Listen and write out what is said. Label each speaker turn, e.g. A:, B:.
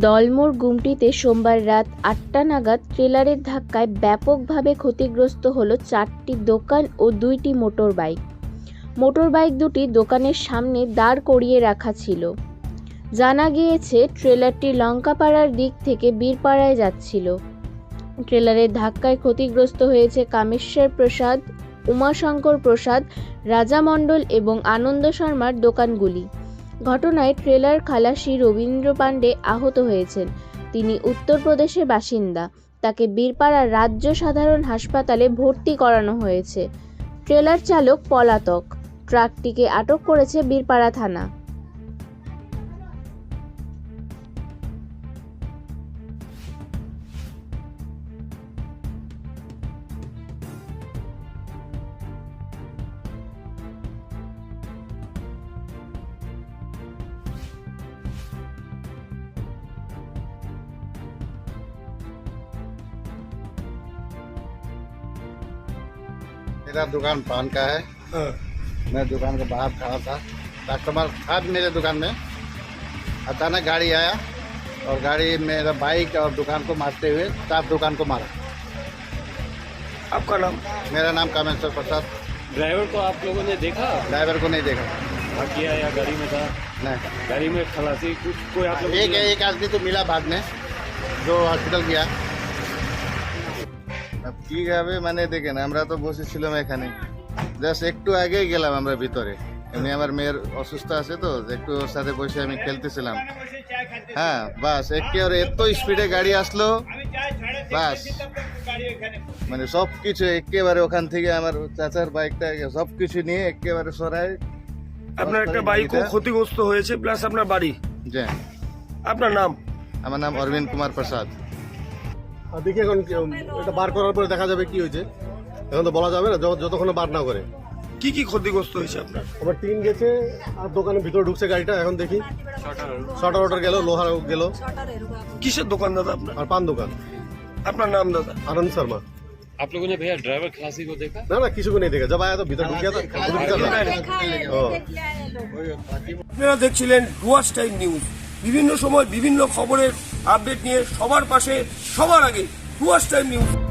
A: দলমোড় গুমটিতে সোমবার রাত আটটা নাগাদ ট্রেলারের ধাক্কায় ব্যাপকভাবে ক্ষতিগ্রস্ত হলো চারটি দোকান ও দুইটি মোটর বাইক মোটর বাইক দুটি দোকানের সামনে দাঁড় করিয়ে রাখা ছিল। জানা গিয়েছে, ট্রেলারটি লঙ্কাপাড়ার দিক থেকে বীরপাড়ায় যাচ্ছিল। ট্রেলারের ধাক্কায় ক্ষতিগ্রস্ত হয়েছে কামেশ্বর প্রসাদ, উমাশঙ্কর প্রসাদ রাজা মণ্ডল এবং আনন্দ শর্মার দোকানগুলি। ঘটনায় ট্রেলার খালাসি রবীন্দ্র পাণ্ডে আহত হয়েছেন। তিনি উত্তরপ্রদেশের বাসিন্দা। তাকে বীরপাড়া রাজ্য সাধারণ হাসপাতালে ভর্তি করানো হয়েছে। ট্রেলার চালক পলাতক। ট্রাকটিকে আটক করেছে বীরপাড়া থানা।
B: मेरा दुकान पान का है। हाँ। मैं दुकान के बाहर खड़ा था। कस्टमर था मेरे दुकान में। अचानक गाड़ी आया और गाड़ी मेरा बाइक और दुकान को मारते हुए साफ़ दुकान को मारा।
C: आपका नाम?
B: मेरा नाम कामेश्वर प्रसाद।
D: ड्राइवर को आप लोगों ने देखा?
B: ड्राइवर को नहीं देखा।
D: भागिया या गाड़ी में था।
B: नहीं।
D: गाड़ी में खलासी कुछ कोई आप लोग
B: एक एक आदमी तो मिला बाद में जो हॉस्पिटल गया। কি হবে মানে দেখেন আমরা তো বসেছিলাম এখানে। জাস্ট একটু আগেই গেলাম আমরা ভিতরে। এমনি আমার মেয়ের অসুস্থ আছে তো একটু ওর সাথে বসে আমি খেলতেছিলাম। হ্যাঁ বাস একেবারে এত স্পিডে গাড়ি আসলো। বাস মানে সব কিছু একেবারে ওখান থেকে আমার চাচার বাইকটা সব কিছু নিয়ে একেবারে সরাই।
C: আপনার একটা বাইকও ক্ষতিগ্রস্ত হয়েছে প্লাস আপনার বাড়ি।
B: যে
C: আপনার নাম?
B: আমার নাম অরবিন্দ কুমার প্রসাদ।
E: দেখি এখন কি, উম, এটা বার করার পরে দেখা যাবে কি হয়েছে এখন তো বলা যাবে না যত- যতক্ষণ না বার না করে
C: কি কি ক্ষতিগ্রস্ত হয়েছে আপনার
E: আবার টিন গেছে আর দোকানের ভিতরে ঢুকছে গাড়িটা এখন দেখি শটার অর্ডার গেল লোহার গেল
C: কিসের দোকান দাদা আপনার
E: আর পান দোকান
C: আপনার নাম দাদা
E: आनंद शर्मा
D: आप लोगों ने भैया ड्राइवर खलासी को देखा
E: ना ना किसी को नहीं देखा जब आया तो भीतर ढुक गया था खुद भीतर था हाँ।
C: আপনারা দেখছিলেন ডুয়ার্স টাইম নিউজ বিভিন্ন সময় বিভিন্ন খবরের আপডেট নিয়ে সবার পাশে সবার আগে টুয়ার্স টাইম নিউজ